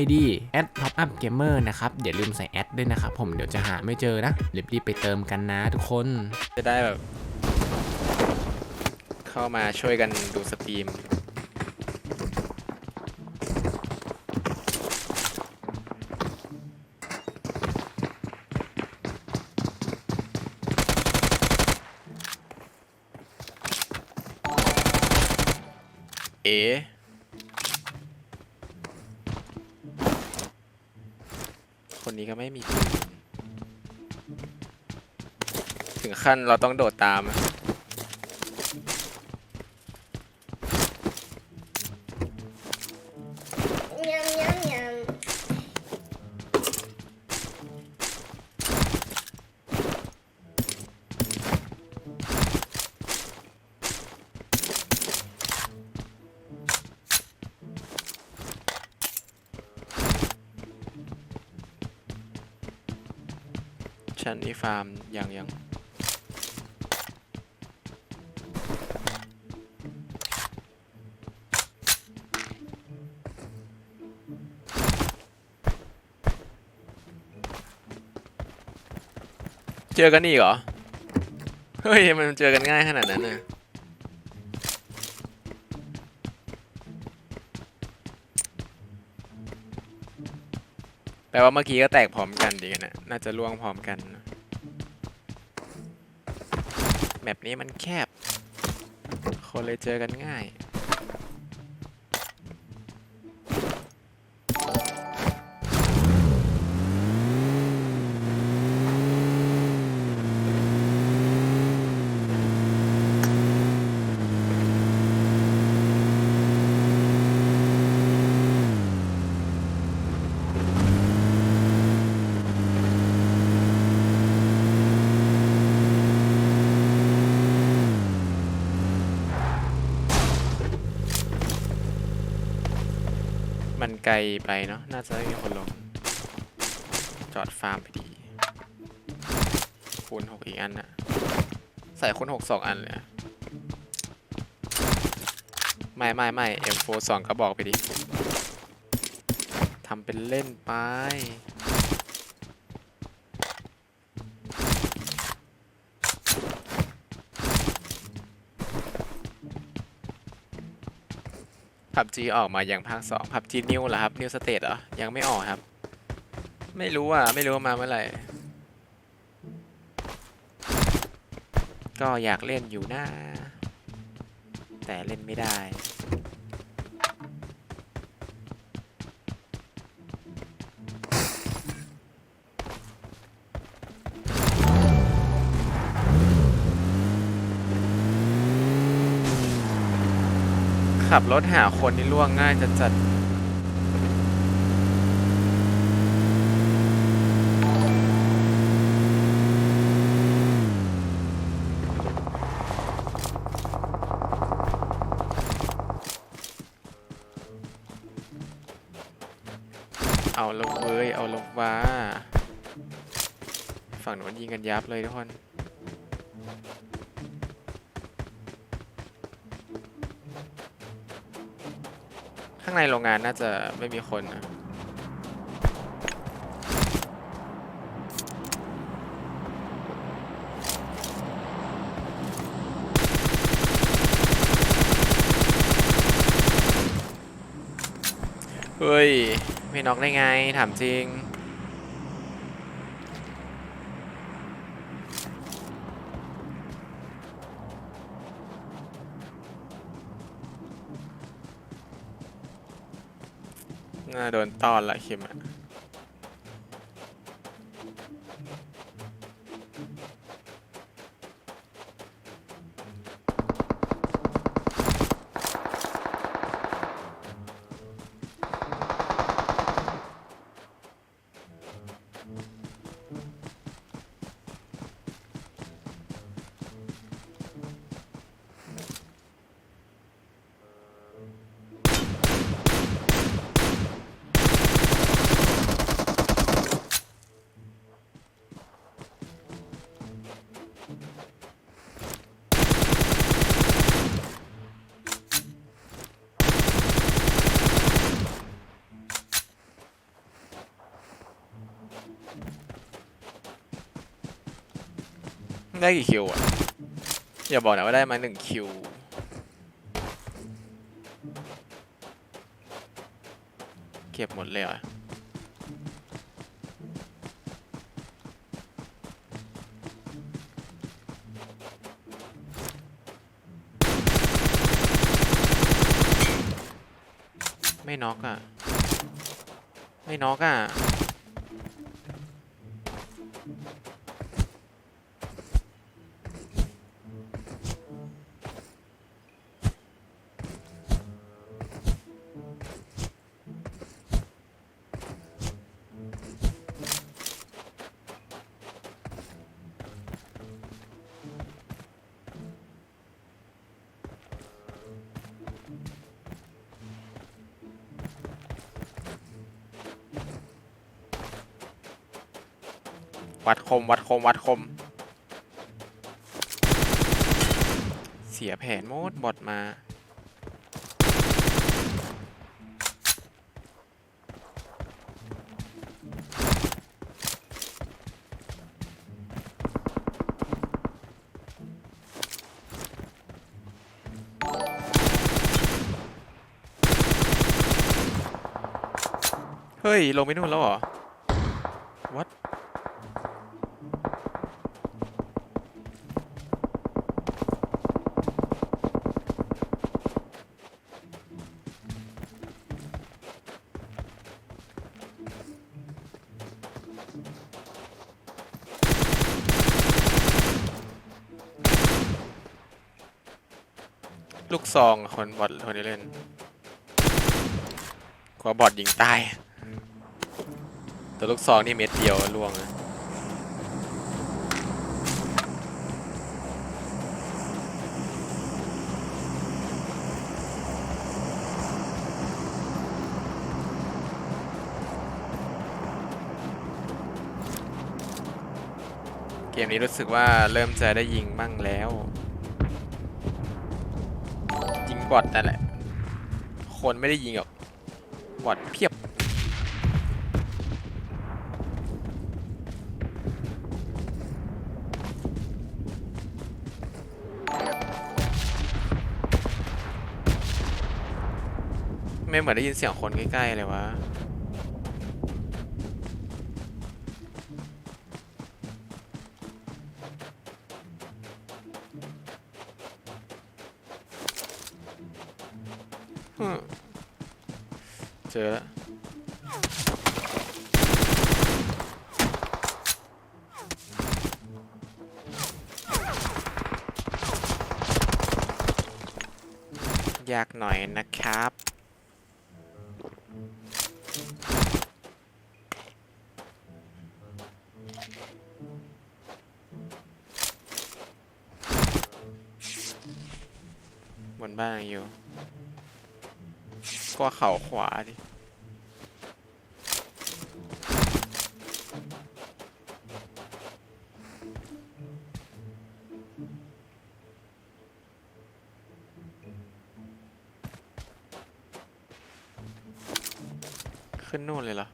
ID top up gamer นะครับอย่าลืมใส่แอดด้วยนะครับผมเดี๋ยวจะหาไม่เจอนะรีบๆไปเติมกันนะทุกคน จะได้แบบ เข้ามาช่วยกันดูสตรีมเอ๋ ก็ไม่มี ถึงขั้นเราต้องโดดตามอะ นี่ฟาร์มยังยังเจอกันอีกเหรอ เฮ้ย มันเจอกันง่ายขนาดนั้นนะแปลว่าเมื่อกี้ก็แตกพร้อมกันดีกันนะ น่าจะล่วงพร้อมกัน แมปนี้มันแคบ คนเลยเจอกันง่าย มันไกลไปเนาะ น่าจะไม่มีคนลง จอดฟาร์มพอดี คูณหกอีกอันน่ะ ใส่คูณหกสองอันเลยไม่ไม่ไม่ M4 สองก็บอกไปดิทำเป็นเล่นไป พับจีออกมาอย่างภาคสองพับจีนิวเหรอครับนิวสเตทเหรอ ยังไม่ออกครับ ไม่รู้อะ ไม่รู้มาเมื่อไหร่ ก็อยากเล่นอยู่นะแต่เล่นไม่ได้ ขับรถหาคนนี่ล่วงง่ายจะจัดเอาลงเว้ย เอาลงว่าฝั่งโน้นยิงกันยับเลยทุกคน ข้างในโรงงานน่าจะไม่มีคนนะเฮ้ย ไม่น็อกได้ไง ถามจริง น่าโดนต้อนละคิมอะ ได้กี่คิวอะ อย่าบอกนะว่าได้มาหนึ่งคิว เก็บหมดเลยเหรอไม่น็อกอะ ไม่น็อกอะ วัดคม วัดคม วัดคม เสียแผนโมดบอดมา เฮ้ย ลงไปนู่นแล้วเหรอ ซองคนบอดคนที่เล่นกลัวบอดยิงตายแต่ลูกซองนี่เม็ดเดียวล่วงเกมนี้รู้สึกว่าเริ่มจะได้ยิงบ้างแล้ว บอทนั่นแหละ คนไม่ได้ยิงหรอก บอทเพียบ ไม่เหมือนได้ยินเสียงคนใกล้ๆเลยวะ ยากหน่อยนะครับ บนบ้านอยู่ก็เข่าขวาดิ ขึ้นนู่นเลยเหรอ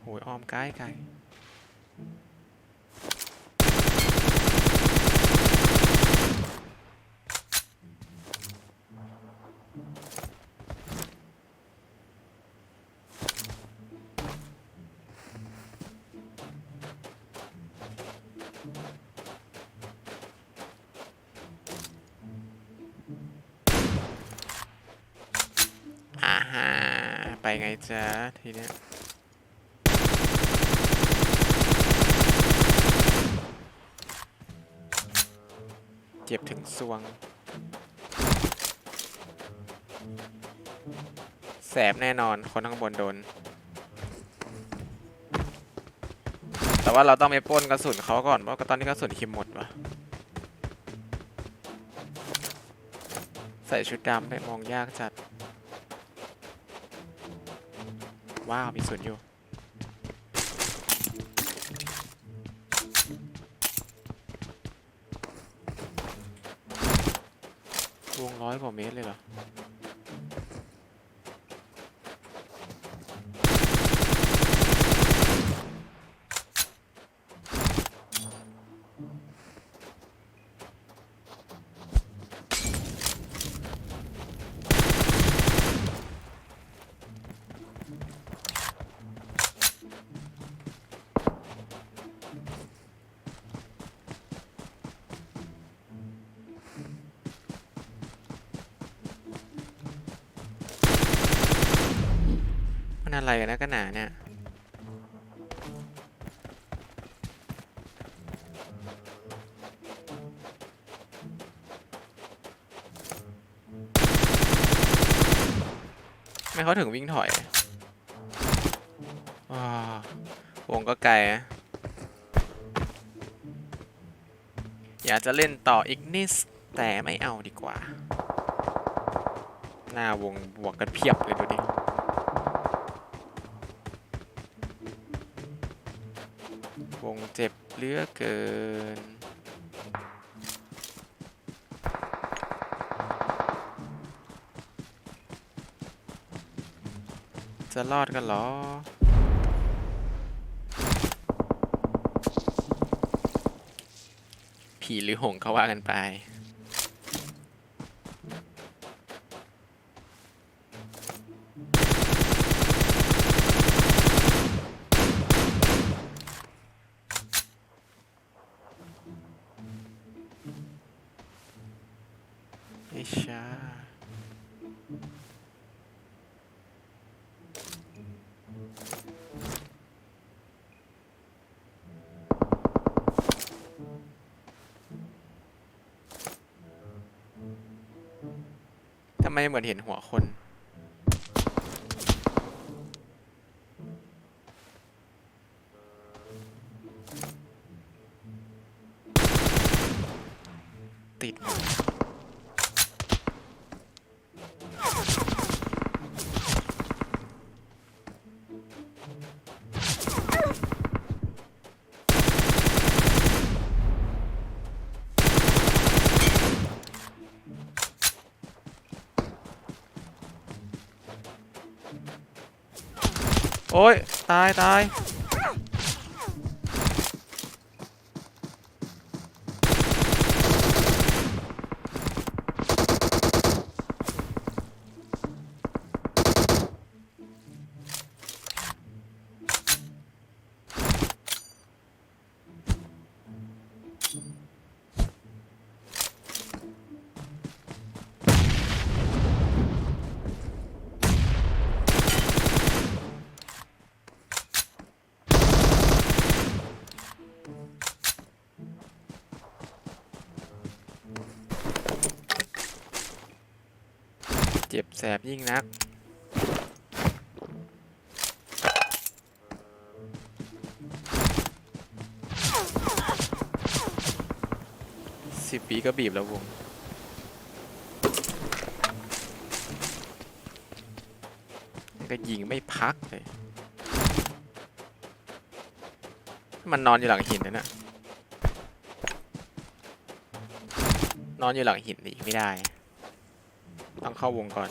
โหยอ้อมไกลไกลอ่าฮะ ไปไงจ๊ะทีเนี้ยเจ็บถึงสวง แสบแน่นอนคนข้างบนโดน แต่ว่าเราต้องไปปล้นกระสุนเขาก่อนเพราะตอนนี้กระสุนคิมหมดวะใส่ชุดดำไปมองยากจัด ว้าว มีสวนอยู่ วงร้อยกว่าเมตรเลยเหรอ อะไรกันนะกันหนาเนี่ยไม่เขาถึงวิ่งถอยว้าวงก็ไกลอะอยากจะเล่นต่ออีกนิดแต่ไม่เอาดีกว่า หน้าวงบวกกันเพียบเลยดูดิ วงเจ็บเลือเกิน จะรอดกันเหรอผีหรือหงส์เขาว่ากันไป ชาทำไมเหมือนเห็นหัวคน โอ้ยตายตาย แสบยิ่งนัก สิบปีก็บีบแล้ววงก็ยิงไม่พักเลย มันนอนอยู่หลังหินนะน่ะนอนอยู่หลังหินหนีไม่ได้ ต้องเข้าวงก่อน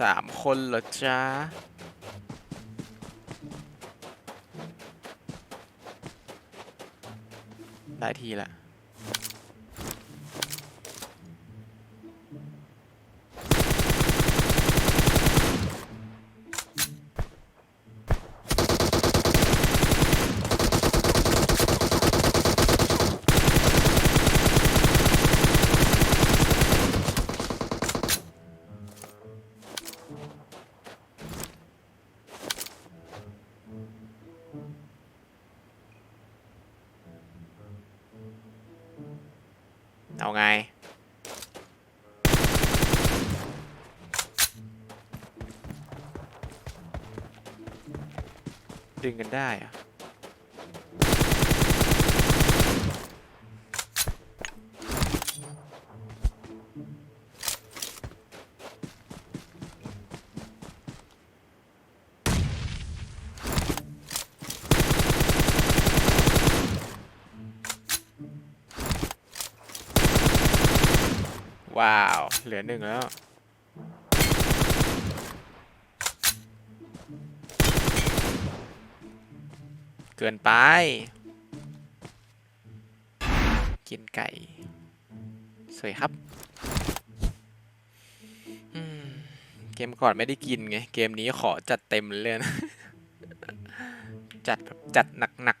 สามคนเหรอจ้าได้ทีละ ดึงกันได้อะว้าว เหลือหนึ่งแล้ว เกินไป กินไก่ สวยครับ เกมก่อนไม่ได้กินไง เกมนี้ขอจัดเต็มเลยนะ จัดแบบจัดหนัก